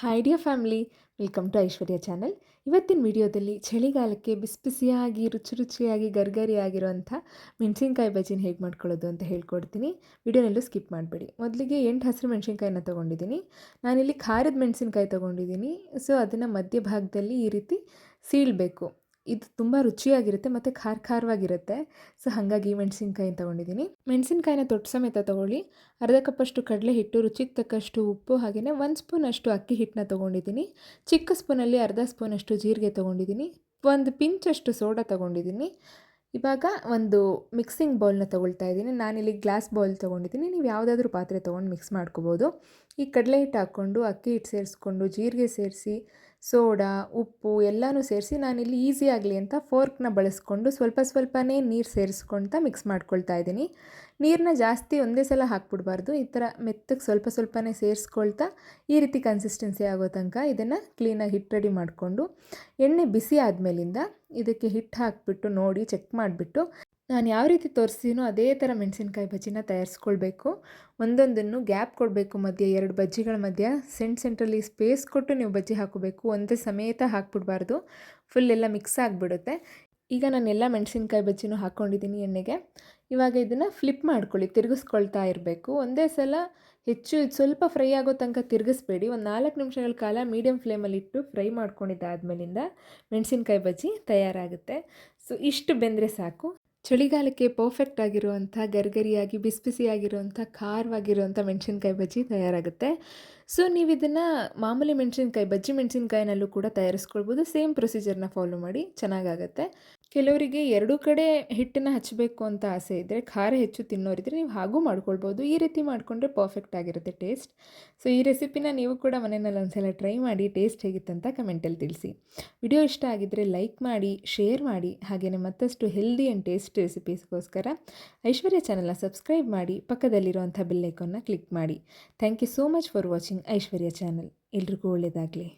Hi dear family welcome to Aishwarya channel ಇವತ್ತಿನ ವಿಡಿಯೋದಲ್ಲಿ ಚಳಿಗಾಲಕ್ಕೆ ಬಿಸಿ ಬಿಸಿಯಾಗಿ ರುಚಿ ರುಚಿಯಾಗಿ ಗರ್ಗರಿಯಾಗಿರೋಂಥ ಮೆಣಸಿನ್ಕಾಯಿ ಬಜ್ಜಿನ ಹೇಗೆ ಮಾಡ್ಕೊಳ್ಳೋದು ಅಂತ ಹೇಳ್ಕೊಡ್ತೀನಿ. ವಿಡಿಯೋನೆಲ್ಲೂ ಸ್ಕಿಪ್ ಮಾಡಬೇಡಿ. ಮೊದಲಿಗೆ ಎಂಟು ಹಸಿರು ಮೆಣಸಿನ್ಕಾಯಿನ ತೊಗೊಂಡಿದ್ದೀನಿ. ನಾನಿಲ್ಲಿ ಖಾರದ ಮೆಣಸಿನ್ಕಾಯಿ ತೊಗೊಂಡಿದ್ದೀನಿ. ಸೊ ಅದನ್ನು ಮಧ್ಯಭಾಗದಲ್ಲಿ ಈ ರೀತಿ ಸೀಳಬೇಕು. ಇದು ತುಂಬ ರುಚಿಯಾಗಿರುತ್ತೆ ಮತ್ತು ಖಾರ ಖಾರವಾಗಿರುತ್ತೆ. ಸೊ ಹಾಗಾಗಿ ಮೆಣಸಿನ್ಕಾಯಿ ತೊಗೊಂಡಿದ್ದೀನಿ. ಮೆಣಸಿನ್ಕಾಯಿನ ತೊಟ್ಟು ಸಮೇತ ತೊಗೊಳ್ಳಿ. ಅರ್ಧ ಕಪ್ಪಷ್ಟು ಕಡಲೆ ಹಿಟ್ಟು ರುಚಿಗೆ ತಕ್ಕಷ್ಟು ಉಪ್ಪು ಹಾಗೆಯೇ ಒಂದು ಸ್ಪೂನಷ್ಟು ಅಕ್ಕಿ ಹಿಟ್ಟನ್ನ ತೊಗೊಂಡಿದ್ದೀನಿ. ಚಿಕ್ಕ ಸ್ಪೂನಲ್ಲಿ ಅರ್ಧ ಸ್ಪೂನಷ್ಟು ಜೀರಿಗೆ ತೊಗೊಂಡಿದ್ದೀನಿ. ಒಂದು ಪಿಂಚಷ್ಟು ಸೋಡಾ ತೊಗೊಂಡಿದ್ದೀನಿ. ಇವಾಗ ಒಂದು ಮಿಕ್ಸಿಂಗ್ ಬೌಲ್ನ ತೊಗೊಳ್ತಾ ಇದ್ದೀನಿ. ನಾನಿಲ್ಲಿ ಗ್ಲಾಸ್ ಬೌಲ್ ತೊಗೊಂಡಿದ್ದೀನಿ. ನೀವು ಯಾವುದಾದ್ರೂ ಪಾತ್ರೆ ತೊಗೊಂಡು ಮಿಕ್ಸ್ ಮಾಡ್ಕೋಬೋದು. ಈ ಕಡಲೆ ಹಿಟ್ಟು ಹಾಕ್ಕೊಂಡು, ಅಕ್ಕಿ ಹಿಟ್ಟು ಸೇರಿಸ್ಕೊಂಡು, ಜೀರಿಗೆ ಸೇರಿಸಿ ಸೋಡಾ, ಉಪ್ಪು ಎಲ್ಲನೂ ಸೇರಿಸಿ ನಾನಿಲ್ಲಿ ಈಸಿ ಆಗಲಿ ಅಂತ ಫೋರ್ಕ್ನ ಬಳಸ್ಕೊಂಡು ಸ್ವಲ್ಪ ಸ್ವಲ್ಪನೇ ನೀರು ಸೇರಿಸ್ಕೊಳ್ತಾ ಮಿಕ್ಸ್ ಮಾಡ್ಕೊಳ್ತಾ ಇದ್ದೀನಿ. ನೀರನ್ನ ಜಾಸ್ತಿ ಒಂದೇ ಸಲ ಹಾಕ್ಬಿಡ್ಬಾರ್ದು. ಈ ಥರ ಮೆತ್ತಗೆ ಸ್ವಲ್ಪ ಸ್ವಲ್ಪನೇ ಸೇರಿಸ್ಕೊಳ್ತಾ ಈ ರೀತಿ ಕನ್ಸಿಸ್ಟೆನ್ಸಿ ಆಗೋ ತನಕ ಇದನ್ನು ಕ್ಲೀನಾಗಿ ಹಿಟ್ಟು ರೆಡಿ ಮಾಡಿಕೊಂಡು ಎಣ್ಣೆ ಬಿಸಿ ಆದಮೇಲಿಂದ ಇದಕ್ಕೆ ಹಿಟ್ಟು ಹಾಕಿಬಿಟ್ಟು ನೋಡಿ ಚೆಕ್ ಮಾಡಿಬಿಟ್ಟು ನಾನು ಯಾವ ರೀತಿ ತೋರಿಸ್ತೀನೋ ಅದೇ ಥರ ಮೆಣಸಿನ್ಕಾಯಿ ಬಜ್ಜಿನ ತಯಾರಿಸ್ಕೊಳ್ಬೇಕು. ಒಂದೊಂದನ್ನು ಗ್ಯಾಪ್ ಕೊಡಬೇಕು ಮಧ್ಯೆ, ಎರಡು ಬಜ್ಜಿಗಳ ಮಧ್ಯೆ. ಸೆಂಟ್ ಸೆಂಟ್ರಲ್ಲಿ ಸ್ಪೇಸ್ ಕೊಟ್ಟು ನೀವು ಬಜ್ಜಿ ಹಾಕಬೇಕು ಒಂದೇ ಸಮೇತ ಹಾಕ್ಬಿಡ್ಬಾರ್ದು. ಫುಲ್ ಎಲ್ಲ ಮಿಕ್ಸ್ ಆಗಿಬಿಡುತ್ತೆ. ಈಗ ನಾನು ಎಲ್ಲ ಮೆಣಸಿನ್ಕಾಯಿ ಬಜ್ಜಿನೂ ಹಾಕ್ಕೊಂಡಿದ್ದೀನಿ ಎಣ್ಣೆಗೆ. ಇವಾಗ ಇದನ್ನು ಫ್ಲಿಪ್ ಮಾಡ್ಕೊಳ್ಳಿ, ತಿರುಗಿಸ್ಕೊಳ್ತಾ ಇರಬೇಕು. ಒಂದೇ ಸಲ ಹೆಚ್ಚು ಸ್ವಲ್ಪ ಫ್ರೈ ಆಗೋ ತನಕ ತಿರುಗಿಸ್ಬೇಡಿ. ಒಂದು ನಾಲ್ಕು ನಿಮಿಷಗಳ ಕಾಲ ಮೀಡಿಯಮ್ ಫ್ಲೇಮಲ್ಲಿಟ್ಟು ಫ್ರೈ ಮಾಡ್ಕೊಂಡಿದ್ದಾದ್ಮೇಲಿಂದ ಮೆಣಸಿನ್ಕಾಯಿ ಬಜ್ಜಿ ತಯಾರಾಗುತ್ತೆ. ಸೊ ಇಷ್ಟು ಬೆಂದರೆ ಸಾಕು. ಚಳಿಗಾಲಕ್ಕೆ ಪರ್ಫೆಕ್ಟ್ ಆಗಿರುವಂಥ, ಗರ್ಗರಿಯಾಗಿ ಬಿಸಿ ಬಿಸಿಯಾಗಿರುವಂಥ ಖಾರವಾಗಿರುವಂಥ ಮೆಣಸಿನ್ಕಾಯಿ ಬಜ್ಜಿ ತಯಾರಾಗುತ್ತೆ. ಸೊ ನೀವು ಇದನ್ನು ಮಾಮೂಲಿ ಮೆಣಸಿನ್ಕಾಯಿ, ಬಜ್ಜಿ ಮೆಣಸಿನ್ಕಾಯಿನಲ್ಲೂ ಕೂಡ ತಯಾರಿಸ್ಕೊಳ್ಬೋದು. ಸೇಮ್ ಪ್ರೊಸೀಜರ್ನ ಫಾಲೋ ಮಾಡಿ ಚೆನ್ನಾಗಾಗತ್ತೆ. ಕೆಲವರಿಗೆ ಎರಡೂ ಕಡೆ ಹಿಟ್ಟನ್ನು ಹಚ್ಚಬೇಕು ಅಂತ ಆಸೆ ಇದ್ದರೆ ಖಾರ ಹೆಚ್ಚು ತಿನ್ನೋರಿದ್ರೆ ನೀವು ಹಾಗೂ ಮಾಡ್ಕೊಳ್ಬೋದು. ಈ ರೀತಿ ಮಾಡಿಕೊಂಡ್ರೆ ಪರ್ಫೆಕ್ಟ್ ಆಗಿರುತ್ತೆ ಟೇಸ್ಟ್ ಸೊ ಈ ರೆಸಿಪಿನ ನೀವು ಕೂಡ ಮನೆಯಲ್ಲಿ ಒಂದ್ಸಲ ಟ್ರೈ ಮಾಡಿ ಟೇಸ್ಟ್ ಹೇಗಿತ್ತಂತ ಕಮೆಂಟಲ್ಲಿ ತಿಳಿಸಿ. ವಿಡಿಯೋ ಇಷ್ಟ ಆಗಿದ್ದರೆ ಲೈಕ್ ಮಾಡಿ ಶೇರ್ ಮಾಡಿ ಹಾಗೆಯೇ ಮತ್ತಷ್ಟು ಹೆಲ್ದಿ ಆ್ಯಂಡ್ ಟೇಸ್ಟ್ ರೆಸಿಪೀಸ್ಗೋಸ್ಕರ ಐಶ್ವರ್ಯ ಚಾನಲ್ನ ಸಬ್ಸ್ಕ್ರೈಬ್ ಮಾಡಿ, ಪಕ್ಕದಲ್ಲಿರುವಂಥ ಬೆಲ್ಲೈಕನ್ನ ಕ್ಲಿಕ್ ಮಾಡಿ. Thank you so much for watching Aishwarya channel ಎಲ್ರಿಗೂ ಒಳ್ಳೆಯದಾಗಲಿ